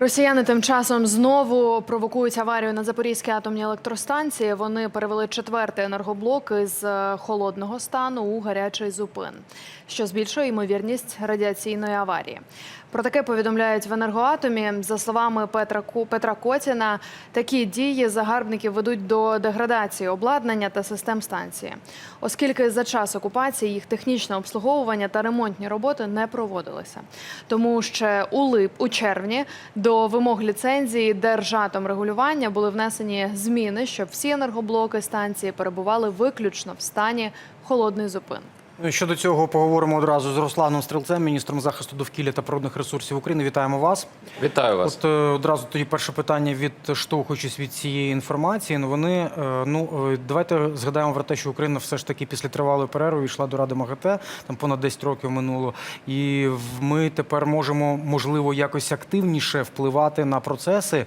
Росіяни тим часом знову провокують аварію на Запорізькій атомній електростанції. Вони перевели четвертий енергоблок із е, холодного стану у гарячий зупин, що збільшує ймовірність радіаційної аварії. Про таке повідомляють в енергоатомі. За словами Петра Петра Котіна, такі дії загарбників ведуть до деградації обладнання та систем станції, оскільки за час окупації їх технічне обслуговування та ремонтні роботи не проводилися. Тому ще у лип у червні до вимог ліцензії Держатомрегулювання були внесені зміни, щоб всі енергоблоки станції перебували виключно в стані холодний зупин. Ну, Щодо цього поговоримо одразу з Русланом Стрілцем, міністром захисту довкілля та природних ресурсів України. Вітаємо вас. Вітаю вас. От е, одразу тоді перше питання, відштовхуючись від цієї інформації. Ну вони е, ну е, давайте згадаємо про те, що Україна все ж таки після тривалої перерви йшла до Ради МАГАТЕ, там понад 10 років минуло. І ми тепер можемо можливо якось активніше впливати на процеси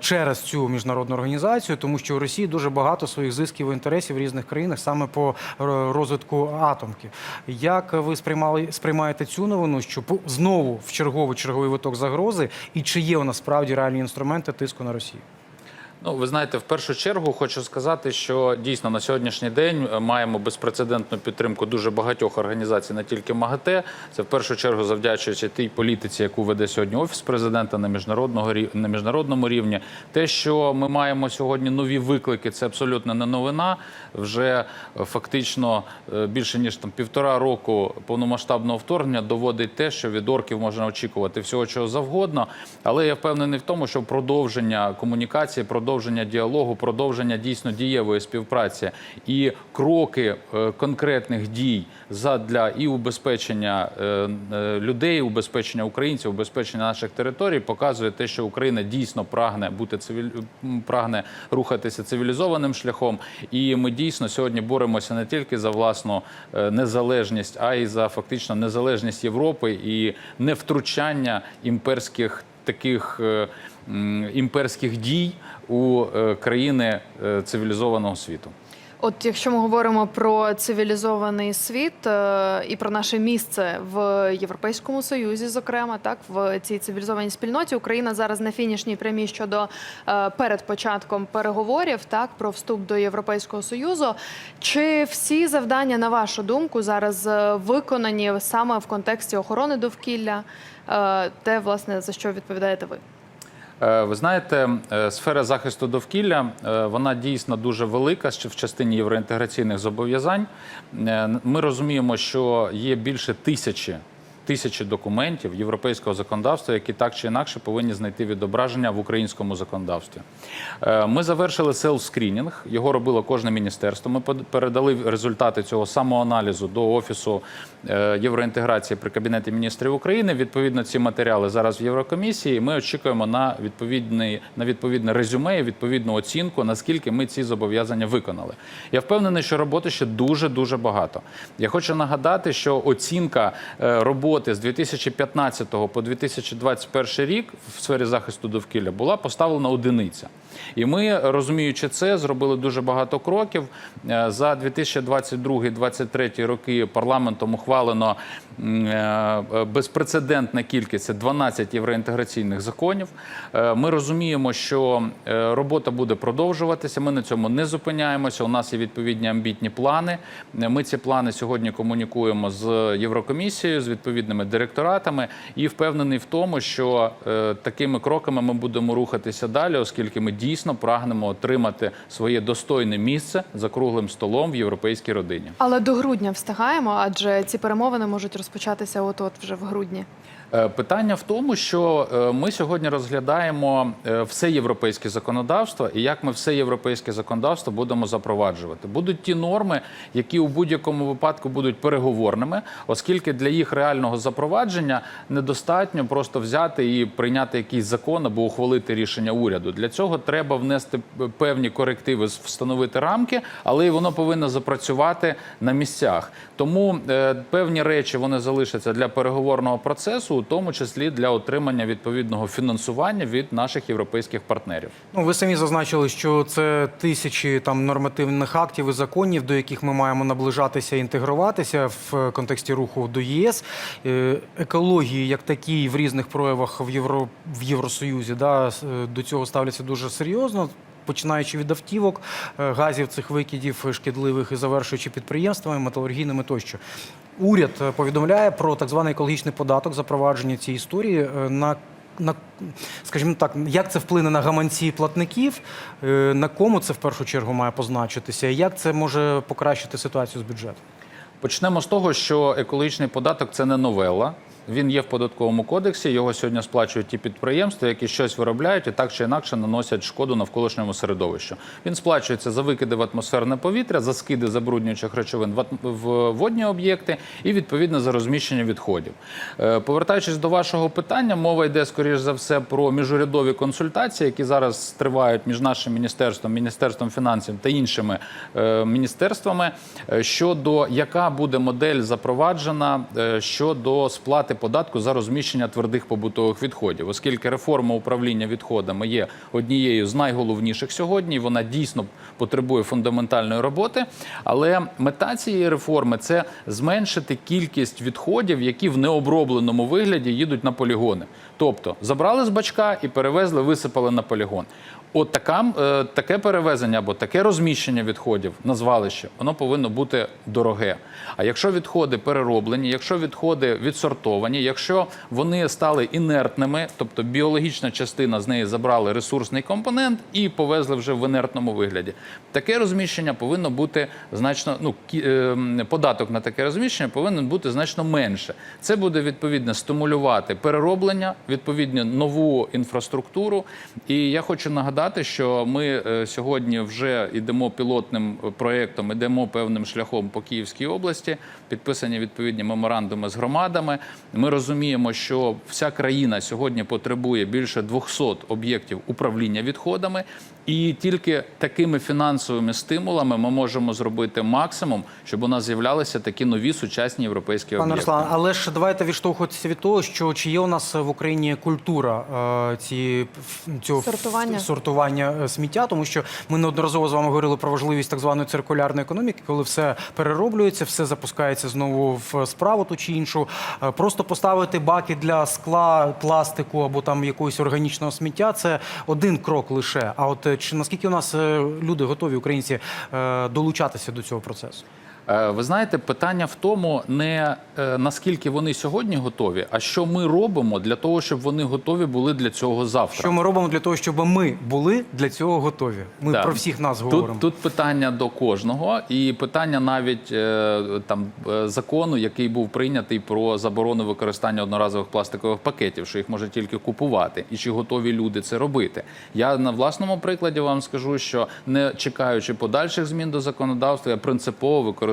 через цю міжнародну організацію, тому що у Росії дуже багато своїх зисків і інтересів в різних країнах саме по розвитку атомки. Як ви сприймали сприймаєте цю новину? Що знову в черговий черговий виток загрози, і чи є у нас справді реальні інструменти тиску на Росію? Ну, ви знаєте, в першу чергу хочу сказати, що дійсно на сьогоднішній день е, маємо безпрецедентну підтримку дуже багатьох організацій, не тільки МАГАТЕ. Це в першу чергу завдячуючи тій політиці, яку веде сьогодні офіс президента на міжнародного на міжнародному рівні. Те, що ми маємо сьогодні нові виклики, це абсолютно не новина. Вже е, фактично е, більше ніж там півтора року повномасштабного вторгнення доводить те, що від орків можна очікувати всього чого завгодно. Але я впевнений в тому, що продовження комунікації, продовження діалогу, продовження дійсно дієвої співпраці і кроки е, конкретних дій задля і убезпечення е, е, людей, убезпечення українців, убезпечення наших територій показує те, що Україна дійсно прагне бути цивіль... прагне рухатися цивілізованим шляхом. І ми дійсно сьогодні боремося не тільки за власну незалежність, а й за фактично незалежність Європи і невтручання імперських таких імперських дій у е, країни е, цивілізованого світу. От якщо ми говоримо про цивілізований світ е, і про наше місце в Європейському Союзі, зокрема, так в цій цивілізованій спільноті, Україна зараз на фінішній прямій щодо е, перед початком переговорів, так про вступ до Європейського Союзу. Чи всі завдання, на вашу думку, зараз е, виконані саме в контексті охорони довкілля, е, те, власне, за що відповідаєте ви? Е, Ви знаєте, е, сфера захисту довкілля е, вона дійсно дуже велика в частині євроінтеграційних зобов'язань. Ми розуміємо, що є більше тисячі. Тисячі документів європейського законодавства, які так чи інакше повинні знайти відображення в українському законодавстві. Е, Ми завершили селф-скрінінг, його робило кожне міністерство. Ми передали результати цього самоаналізу до офісу е, євроінтеграції при кабінеті міністрів України. Відповідно, ці матеріали зараз в Єврокомісії. Ми очікуємо на відповідний на відповідне резюме і відповідну оцінку, наскільки ми ці зобов'язання виконали. Я впевнений, що роботи ще дуже дуже багато. Я хочу нагадати, що оцінка е, роботи з 2015 по 2021 рік в сфері захисту довкілля була поставлена одиниця. І ми, розуміючи це, зробили дуже багато кроків. Е, За 2022-2023 роки парламентом ухвалено е, е, безпрецедентна кількість це 12 євроінтеграційних законів. Ми розуміємо, що робота буде продовжуватися. Ми на цьому не зупиняємося. У нас є відповідні амбітні плани. Ми ці плани сьогодні комунікуємо з Єврокомісією, з відповідними директоратами, і впевнений в тому, що е, такими кроками ми будемо рухатися далі, оскільки ми дійсно прагнемо отримати своє достойне місце за круглим столом в європейській родині. Але до грудня встигаємо, адже ці перемовини можуть розпочатися от-от вже в грудні. Е, Питання в тому, що е, ми сьогодні розглядаємо е, все європейське законодавство і як ми все європейське законодавство будемо запроваджувати. Будуть ті норми, які у будь-якому випадку будуть переговорними, оскільки для їх реального запровадження недостатньо просто взяти і прийняти якийсь закон або ухвалити рішення уряду. Для цього треба внести певні корективи, встановити рамки, але і воно повинно запрацювати на місцях. Тому певні речі вони залишаться для переговорного процесу у тому числі для отримання відповідного фінансування від наших європейських партнерів. Ну, ви самі зазначили, що це тисячі там нормативних актів і законів, до яких ми маємо наближатися і інтегруватися в контексті руху до єС. Е, Екології, як такі, в різних проявах в Євро в Євросоюзі, да, е, до цього ставляться дуже серйозно. Починаючи від автівок, е, газів цих викидів шкідливих і завершуючи підприємствами, металургійними тощо. Уряд е, повідомляє про так званий екологічний податок, запровадження цієї історії е, на на скажімо так, як це вплине на гаманці платників, е, на кому це в першу чергу має позначитися, і як це може покращити ситуацію з бюджетом? Почнемо з того, що екологічний податок це не новела. Він є в податковому кодексі. Його сьогодні сплачують ті підприємства, які щось виробляють і так чи інакше наносять шкоду навколишньому середовищу. Він сплачується за викиди в атмосферне повітря, за скиди забруднюючих речовин в водні об'єкти і відповідно за розміщення відходів. Е, Повертаючись до вашого питання, мова йде скоріш за все про міжурядові консультації, які зараз тривають між нашим міністерством, міністерством фінансів та іншими е, міністерствами е, щодо яка буде модель запроваджена щодо сплати податку за розміщення твердих побутових відходів, оскільки реформа управління відходами є однією з найголовніших сьогодні. Вона дійсно потребує фундаментальної роботи. Але мета цієї реформи це зменшити кількість відходів, які в необробленому вигляді їдуть на полігони. Тобто забрали з бачка і перевезли, висипали на полігон. От така, е, таке перевезення або таке розміщення відходів на звалище, воно повинно бути дороге. А якщо відходи перероблені, якщо відходи відсортовані, якщо вони стали інертними, тобто біологічна частина з неї забрали ресурсний компонент і повезли вже в інертному вигляді, таке розміщення повинно бути значно. Ну е, податок на таке розміщення повинен бути значно менше. Це буде відповідно стимулювати перероблення, відповідно нову інфраструктуру. І я хочу нагадати, що ми е, сьогодні вже йдемо пілотним проєктом, йдемо певним шляхом по Київській області. Підписані відповідні меморандуми з громадами. Ми розуміємо, що вся країна сьогодні потребує більше 200 об'єктів управління відходами, і тільки такими фінансовими стимулами ми можемо зробити максимум, щоб у нас з'являлися такі нові сучасні європейські Пане. Руслан, але ж давайте відштовхуватися від того, що чи є у нас в Україні культура е, ці, цього Сортування. сортування е, сміття, тому що ми неодноразово з вами говорили про важливість так званої циркулярної економіки, коли все перероблюється, все запускається знову в справу ту чи іншу. Е, Просто поставити баки для скла, пластику або там якогось органічного сміття це один крок лише. А от чи наскільки у нас е, люди готові, українці, е, долучатися до цього процесу? Е, Ви знаєте, питання в тому, не е, наскільки вони сьогодні готові, а що ми робимо для того, щоб вони готові були для цього завтра. Що ми робимо для того, щоб ми були для цього готові? Ми Так. про всіх нас говоримо. Тут, тут питання до кожного, і питання навіть е, там закону, який був прийнятий про заборону використання одноразових пластикових пакетів, що їх може тільки купувати, і чи готові люди це робити. Я на власному прикладі вам скажу, що не чекаючи подальших змін до законодавства, я принципово використовую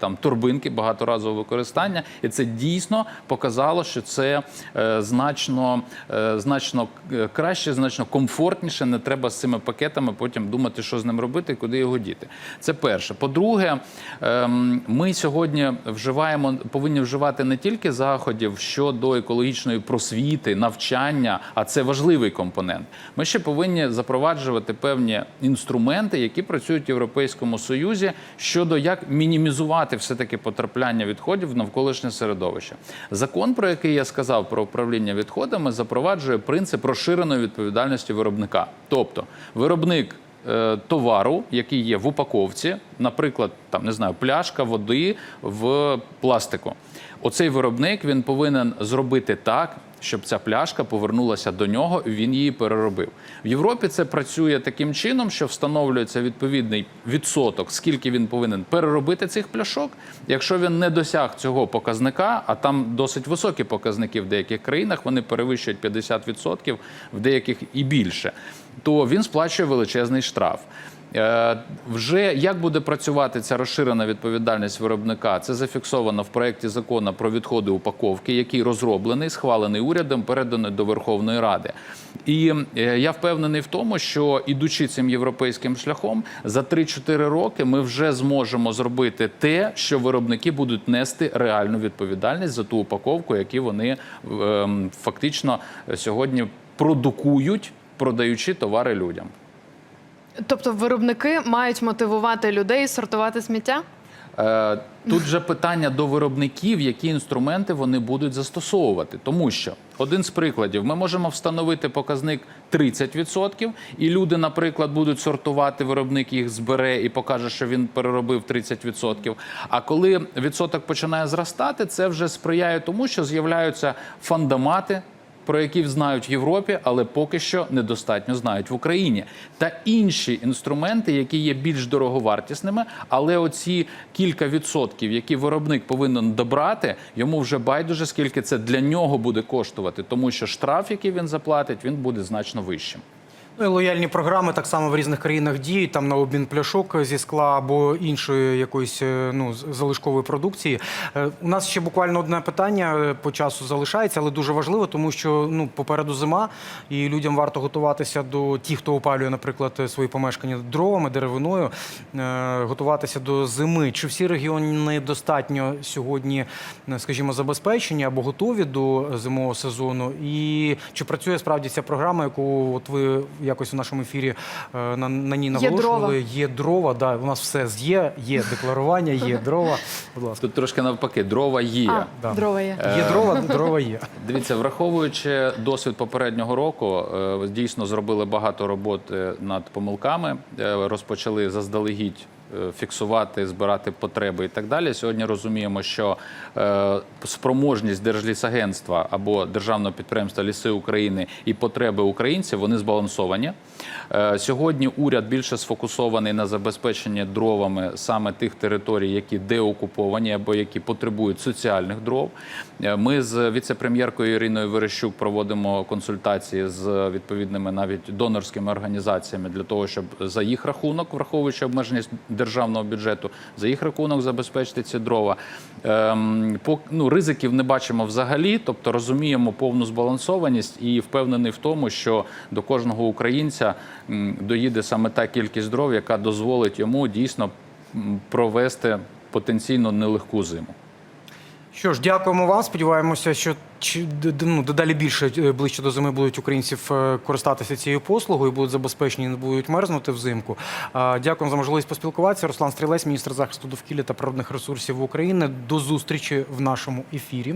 там турбинки багаторазового використання, і це дійсно показало, що це е, значно, е, значно е, краще, значно комфортніше. Не треба з цими пакетами потім думати, що з ним робити, куди його діти. Це перше. По-друге, ем, ми сьогодні вживаємо, повинні вживати не тільки заходів щодо екологічної просвіти, навчання, а це важливий компонент. Ми ще повинні запроваджувати певні інструменти, які працюють в Європейському Союзі щодо як мінімізувати все таки потрапляння відходів в навколишнє середовище. Закон, про який я сказав про управління відходами, запроваджує принцип розширеної відповідальності виробника. Тобто, виробник е, товару, який є в упаковці, наприклад, там не знаю, пляшка води в пластику. Оцей виробник він повинен зробити так. Щоб ця пляшка повернулася до нього, і він її переробив. В Європі це працює таким чином, що встановлюється відповідний відсоток, скільки він повинен переробити цих пляшок. Якщо він не досяг цього показника, а там досить високі показники в деяких країнах, вони перевищують 50%, в деяких і більше, то він сплачує величезний штраф. Е, Вже як буде працювати ця розширена відповідальність виробника? Це зафіксовано в проєкті закону про відходи упаковки, який розроблений, схвалений урядом, переданий до Верховної Ради. І е, я впевнений в тому, що ідучи цим європейським шляхом, за 3-4 роки ми вже зможемо зробити те, що виробники будуть нести реальну відповідальність за ту упаковку, яку вони ем, фактично сьогодні продукують, продаючи товари людям. Тобто виробники мають мотивувати людей сортувати сміття? Е, Тут же питання до виробників, які інструменти вони будуть застосовувати. Тому що один з прикладів, ми можемо встановити показник 30%, і люди, наприклад, будуть сортувати, виробник їх збере і покаже, що він переробив 30%. А коли відсоток починає зростати, це вже сприяє тому, що з'являються фандомати про які знають в Європі, але поки що недостатньо знають в Україні. Та інші інструменти, які є більш дороговартісними, але оці кілька відсотків, які виробник повинен добрати, йому вже байдуже, скільки це для нього буде коштувати, тому що штраф, який він заплатить, він буде значно вищим. Ну і лояльні програми так само в різних країнах діють, там на обмін пляшок зі скла або іншої якоїсь е, ну, залишкової продукції. Е, У нас ще буквально одне питання е, по часу залишається, але дуже важливо, тому що ну, попереду зима, і людям варто готуватися до ті, хто опалює, наприклад, свої помешкання дровами, деревиною, готуватися до зими. Чи всі регіони достатньо сьогодні, скажімо, забезпечені або готові до зимового сезону? І чи працює справді ця програма, яку от ви якось у нашому ефірі е, на, на ній наголошували? Є дрова, да, у нас все є, є декларування, є дрова. Будь ласка. Тут трошки навпаки, дрова є. А, да. дрова є. Є дрова, дрова є. Дивіться, враховуючи досвід попереднього року, е, дійсно зробили багато роботи над помилками, е, розпочали заздалегідь. Е, Фіксувати, збирати потреби і так далі. Сьогодні розуміємо, що е, спроможність Держлісагентства або державного підприємства Ліси України і потреби українців вони збалансовані. Е, сьогодні уряд більше сфокусований на забезпеченні дровами саме тих територій, які деокуповані або які потребують соціальних дров. Ми з віце-прем'єркою Іриною Верещук проводимо консультації з відповідними навіть донорськими організаціями для того, щоб за їх рахунок, враховуючи обмеженість державного бюджету, за їх рахунок забезпечити ці дрова. Ем, по, ну, ризиків не бачимо взагалі, тобто розуміємо повну збалансованість і впевнений в тому, що до кожного українця доїде саме та кількість дров, яка дозволить йому дійсно провести потенційно нелегку зиму. Що ж, дякуємо вам. Сподіваємося, що ну, дедалі більше е, ближче до зими будуть українців е, користатися цією послугою, будуть забезпечені, не будуть мерзнути взимку. Дякуємо за можливість поспілкуватися. Руслан Стрілець, міністр захисту довкілля та природних ресурсів України. До зустрічі в нашому ефірі.